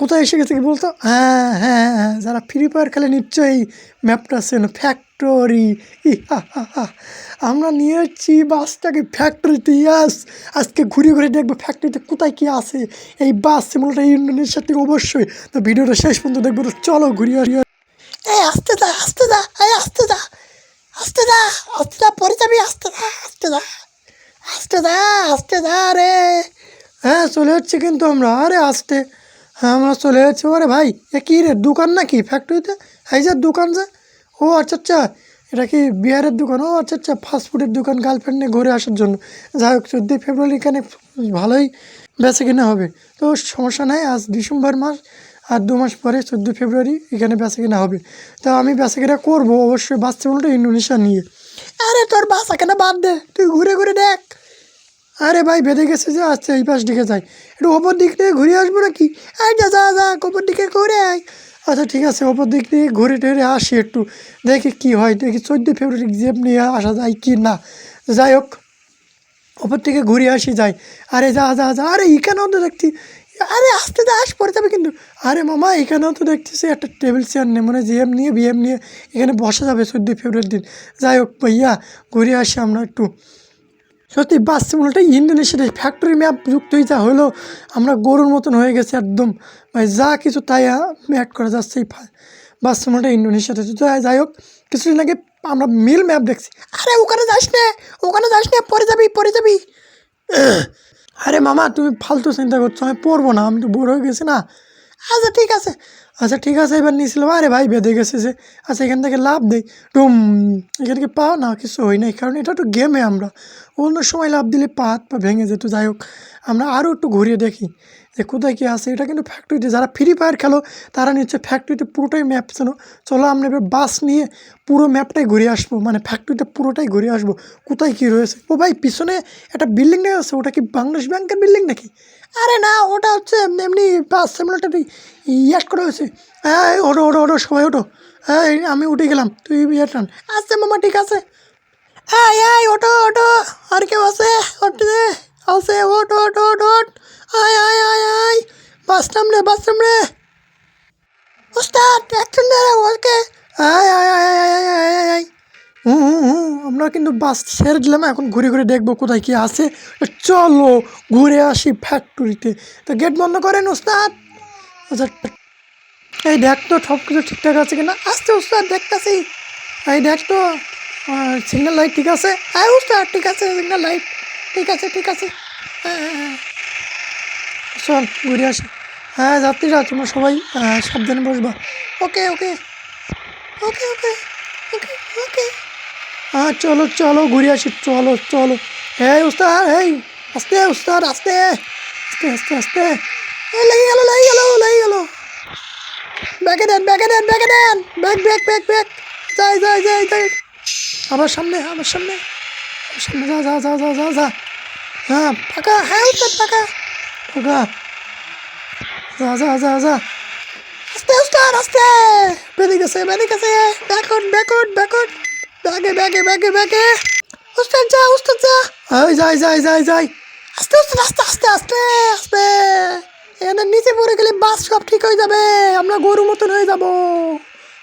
কোথায় এসে গেছে কি বলতো? হ্যাঁ হ্যাঁ হ্যাঁ যারা ফ্রি ফায়ার খেলে নিশ্চয়ই ম্যাপটা চেন ফ্যাক্টরি আমরা নিয়ে এসেছি বাসটাকে ফ্যাক্টরিতে ইয়াস। আজকে ঘুরে ঘুরে দেখব ফ্যাক্টরিতে কোথায় কী আছে। এই বাস সিমুলটা ইন্ডোনেশিয়া থেকে অবশ্যই। তো ভিডিওটা শেষ পর্যন্ত দেখব, তো চলো ঘুরিয়ে এই, আসতে যা আসতে যা, এই, আসতে যা আসতে যা আসতে যা পরে যাবি, আসতে যা আসতে যা আসতে যা আসতে যা রে। হ্যাঁ চলে যাচ্ছি কিন্তু আমরা। আরে, আসতে। হ্যাঁ আমরা চলে যাচ্ছি। ওরে ভাই, এ কী রে, দোকান নাকি? ফ্যাক্টরিতে এই যে দোকান যে। ও আচ্ছা আচ্ছা। এটা কি বিহারের দোকান? ও আচ্ছা আচ্ছা ফাস্টফুডের দোকান গার্লফ্রেন্ড নিয়ে ঘুরে আসার জন্য। যাই হোক, চোদ্দোই ফেব্রুয়ারি এখানে ভালোই বেচে কিনা হবে। তো সমস্যা নাই, আজ ডিসেম্বর মাস আর দু মাস পরে চোদ্দোই ফেব্রুয়ারি এখানে বেচা কিনা হবে। তো আমি বেচা কিনা করব, অবশ্যই বাচ্চা বলতে ইন্ডোনেশিয়া নিয়ে। আরে, তোর বাসা কেনা বাদ দে, তুই ঘুরে ঘুরে দেখ। আরে ভাই, বেঁধে গেছে যে আসছে এই পাশ দিকে যাই। একটু ওপর দিক থেকে ঘুরে আসব নাকি? যা যা যা, ওপর দিকে ঘুরে আয়। আচ্ছা ঠিক আছে, ওপর দিক থেকে ঘুরে টুরে আসি একটু। দেখি কি হয়, দেখি চোদ্দোই ফেব্রুয়ারি জেব নিয়ে আসা যায় কি না। যাই হোক, ওপর থেকে ঘুরে আসি, যাই। আরে যা যা যা, আরে এখানেও তো দেখছি। আরে আসতে যা আস পরে যাবে কিন্তু। আরে মামা, এখানেও তো দেখতেছি একটা টেবিল চেয়ার নেই মানে জিএম নিয়ে বিএম নিয়ে এখানে বসা যাবে চোদ্দোই ফেব্রুয়ারির দিন। যাই হোক, ভাইয়া, ঘুরে আসি আমরা একটু। সত্যি বাস সিমুলটা ইন্ডোনেশিয়ার ফ্যাক্টরি ম্যাপ যুক্ত হয়ে যা হলো, আমরা গরুর মতন হয়ে গেছে একদম। ভাই, যা কিছু তাই অ্যাড করা যাচ্ছে এই বাস সিমুলটা ইন্ডোনেশিয়াতে তো যাই- যাই হোক, কিছুদিন আগে আমরা মিল ম্যাপ দেখছি। আরে, ওখানে যাস না, ওখানে যাস না পরে যাবি পরে যাবি। আরে মামা, তুমি ফালতু চিন্তা করছ, আমি পড়ব না, আমি তো বড় হয়ে গেছি না। আচ্ছা ঠিক আছে। আচ্ছা ঠিক আছে, এবার নিয়েছিলাম। আরে ভাই, বেঁধে গেছে যে আচ্ছা এখান থেকে লাভ দেই টুম, এখান থেকে পাও? না, কিছু হয় নাই। কারণ এটা একটু গেমে আমরা। অন্য সময় লাভ দিলে পা হাত পা ভেঙে যেত। যাই হোক, আমরা আরও একটু ঘুরিয়ে দেখি। যে কোথায় কী আছে, এটা কিন্তু ফ্যাক্টরিতে যারা ফ্রি ফায়ার খেলো, তারা নিচ্ছে ফ্যাক্টরিতে পুরোটাই ম্যাপ ছিল চলো আমরা এবার বাস নিয়ে পুরো ম্যাপটাই ঘুরে আসব মানে ফ্যাক্টরিতে পুরোটাই ঘুরে আসব। কোথায় কী রয়েছে? ও ভাই, পিছনে একটা বিল্ডিং নেই আছে, ওটা কি বাংলাদেশ ব্যাংকের বিল্ডিং নাকি? আরে না, ওটা হচ্ছে এমনি বাস সিমুলেটারই ইয়াস করা হয়েছে। হ্যাঁ ওটো ওটো ওটো সবাই ওটো হ্যাঁ আমি উঠে গেলাম, তুই ইয়ে টান আচ্ছা মামা, ঠিক আছে। এই এই ওটো ওটো আর কেউ আছে? ওটে আছে ওট ওট ওট ওট আয় আয় আয় আয় বাস নাম রে বাস নাম রে ওস্তাদ অ্যাকশন দে ওকে আয় আয় আয় আয় আয় আয় আয় আয় হুম হুম আমরা কিন্তু বাস ছেড়ে দিলাম, এখন ঘুরে ঘুরে দেখব কোথায় কি আছে। চলো, ঘুরে আসি ফ্যাক্টরিতে তো গেট বন্ধ করেন, ওস্তাদ। আচ্ছা এই দেখ তো সব কিছু ঠিকঠাক আছে কিনা? আসতে ওস্তাদ, দেখতেছি। এই দেখ তো সিগন্যাল লাইট ঠিক আছে? হ্যাঁ ওস্তাদ, ঠিক আছে সিগন্যাল লাইট ঠিক আছে ঠিক আছে। হ্যাঁ হ্যাঁ হ্যাঁ। চল ঘুরে আসি। হ্যাঁ যাত্রীরা তোমরা সবাই সাবধানে বসবা। ওকে ওকে। ওকে ওকে ওকে ওকে। হ্যাঁ চলো চলো, ঘুরে আসি। চলো চলো। এই উস্তাদ এই, আস্তে উস্তাদ আস্তে। আস্তে আস্তে আস্তে। লেগে গেল লেগে গেল লেগে গেল। ব্যাগে দেন ব্যাগে দেন ব্যাগে দেন। Bag bag bag bag. যাই যাই যাই যাই। আমার সামনে আমার সামনে। সামনে যা যা যা যা যা যা। হ্যাঁ ফাঁকা হ্যাঁ ফাঁকা ফাঁকা যা যা যা যা। আস্তে উস্তাদ আস্তে। বেরিয়ে গেছে বেরিয়ে গেছে। ব্যাকআউট ব্যাকআউট ব্যাকআউট ব্যাগে ব্যাগে ব্যাগে ব্যাগে। উস্তাদ যা উস্তাদ যা। ওই যাই যাই যাই যাই। আস্তে আস্তে আস্তে আস্তে আস্তে আস্তে। এখানে নিচে পড়ে গেলে বাস সব ঠিক হয়ে যাবে। আমরা গরু মতন হয়ে যাব।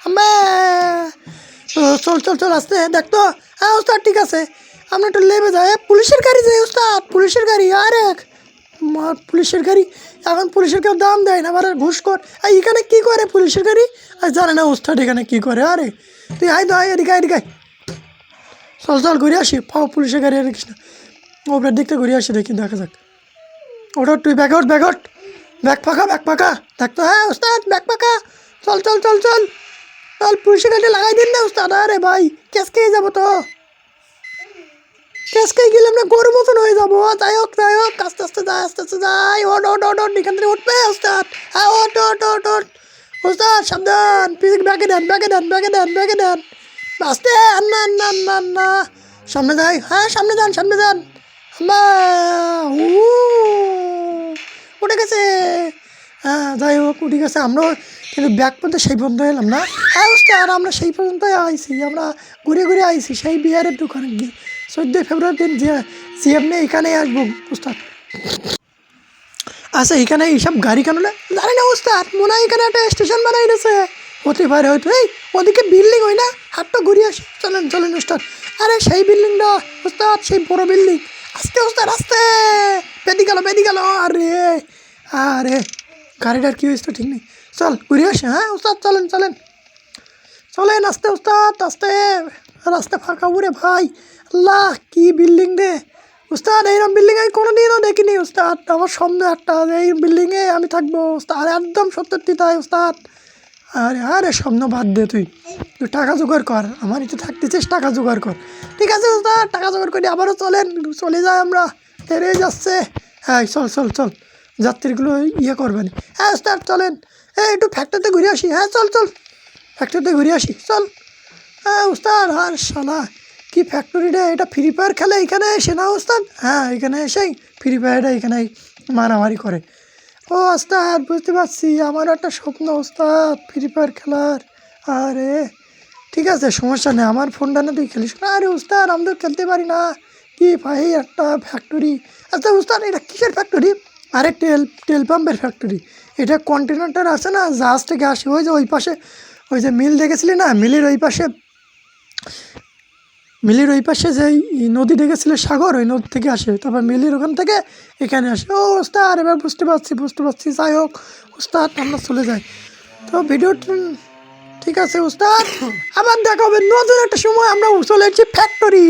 আমরা চল চল চল, আসতে, দেখ তো। হ্যাঁ উস্তাদ ঠিক আছে। আমরা একটু লেবে যাই। পুলিশের গাড়ি যে, উস্তাদ, পুলিশের গাড়ি, আরে। মার পুলিশের গাড়ি? এখন পুলিশের কেউ দাম দেয় না, আবার ঘুষ কর। আর এখানে কী করে পুলিশের গাড়ি? আর, জানে না উস্তাদ এখানে কী করে, আরে। তুই আয় তো, আয় এদিকে এদিকে। চল চল, ঘুরে আসি। পাও, পুলিশের গাড়ি, আর না ওপরের দিকটা ঘুরে আসি, দেখি, দেখা যাক। ওটা তুই bag out bag out bag ফাঁকা ব্যাগ ফাঁকা। দেখ তো হ্যাঁ উস্তাদ, ব্যাগ ফাঁকা। চল চল চল চল। চল, পুলিশের গাড়িটা লাগাই দিন না, উস্তাদ। আরে ভাই কেস খেয়ে যাব তো। খেয়ে গেলে আমরা গরু মতন হয়ে যাব। যাই হোক যাই হোক, আস্তে আস্তে, যাই, আস্তে আস্তে, যাই। ওট ওট ওট ওট এখান থেকে উঠবে, ওস্তাদ। হ্যাঁ ওট ওট ওট ওট উস্তাদ সাবধান পিছিয়ে ব্যাগে দেন ব্যাগে দেন ব্যাগে দেন ব্যাগে দেন। আস্তে না না না সামনে যাই হ্যাঁ সামনে যান সামনে যান। উঠে গেছে। হ্যাঁ যাই হোক, উঠে গেছে। আমরাও কিন্তু ব্যাগ পর্যন্ত সেই পর্যন্ত এলাম না। হ্যাঁ উস্তাদ আমরা সেই পর্যন্তই আইছি, আমরা ঘুরে ঘুরে আইছি, সেই বিহারের দোকানে গিয়ে। চোদ্দোই ফেব্রুয়ারি দিন যে জিএম নিয়ে এখানেই আসব উস্তাদ আচ্ছা এখানে এইসব গাড়ি কেন জানি না, ওস্তাদ, মনে হয় এখানে একটা স্টেশন বানাই দিয়েছে হতে পারে হয়তো, এই, ওদিকে বিল্ডিং হয় না? হাতটা ঘুরিয়ে আসি। চলেন চলেন, ওস্তাদ। আরে, সেই বিল্ডিংটা, ওস্তাদ, সেই বড় বিল্ডিং। আস্তে, ওস্তাদ, আস্তে! বেদি গেল বেদি গেল। আরে আরে, গাড়িটার কী হয়েছে ঠিক নেই। চল, ঘুরিয়ে আসি হ্যাঁ ওস্তাদ, চলেন চলেন। চলেন, আস্তে উস্তাদ আস্তে। রাস্তা ফাঁকা উড়ে ভাই। আল্লাহ কি বিল্ডিং রে? উস্তাদ এইরকম বিল্ডিং আমি কোনো দিনও দেখিনি, উস্তাদ। আমার স্বপ্ন একটা, এই বিল্ডিংয়ে আমি থাকব, উস্তাদ। একদম সত্যি তাই, উস্তাদ। আরে আরে, স্বপ্ন বাদ দে তুই। তুই টাকা জোগাড় কর। আমার একটু থাকতেছিস, টাকা জোগাড় কর। ঠিক আছে, উস্তাদ, টাকা জোগাড় করি, আবারও চলেন, চলে যাই আমরা। হেরে যাচ্ছে। হ্যাঁ চল চল চল। যাত্রীগুলো ইয়ে করবেন। হ্যাঁ উস্তাদ, চলেন। হ্যাঁ একটু ফ্যাক্টরিতে ঘুরে আসি। হ্যাঁ চল চল। ফ্যাক্টরিতে ঘুরে আসি, চল। হ্যাঁ উস্তাদ আর শালা। কি ফ্যাক্টরি রে? এটা ফ্রি ফায়ার খেলে এখানে এসে না উস্তাদ হ্যাঁ এখানে এসেই ফ্রি ফায়ারটা এখানে মারামারি করে। ও উস্তাদ বুঝতে পারছি, আমারও একটা স্বপ্ন উস্তাদ ফ্রি ফায়ার খেলার। আরে, ঠিক আছে, সমস্যা নেই, আমার ফোনটা না তুই খেলিস না। আরে উস্তাদ আমি তো খেলতে পারি না। কি ভাই, একটা ফ্যাক্টরি আচ্ছা উস্তাদ এটা কিসের ফ্যাক্টরি আরে, তেল তেল পাম্পের ফ্যাক্টরি এটা কন্টেনারটার আছে না? জাহাজ থেকে আসে, ওই যে ওই পাশে, ওই যে মিল দেখেছিলি না? মিলের ওই পাশে। মিলের ওই পাশে যে নদী দেখেছিল সাগর, ওই নদী থেকে আসে। তারপর মিলির ওখান থেকে এখানে আসে। ও ওস্তাদ, এবার বুঝতে পারছি বুঝতে পারছি। যাই হোক উস্তাদ আমরা চলে যাই। তো ভিডিও ঠিক আছে উস্তাদ আবার দেখা হবে নতুন একটা সময়, আমরা চলে যাচ্ছি ফ্যাক্টরি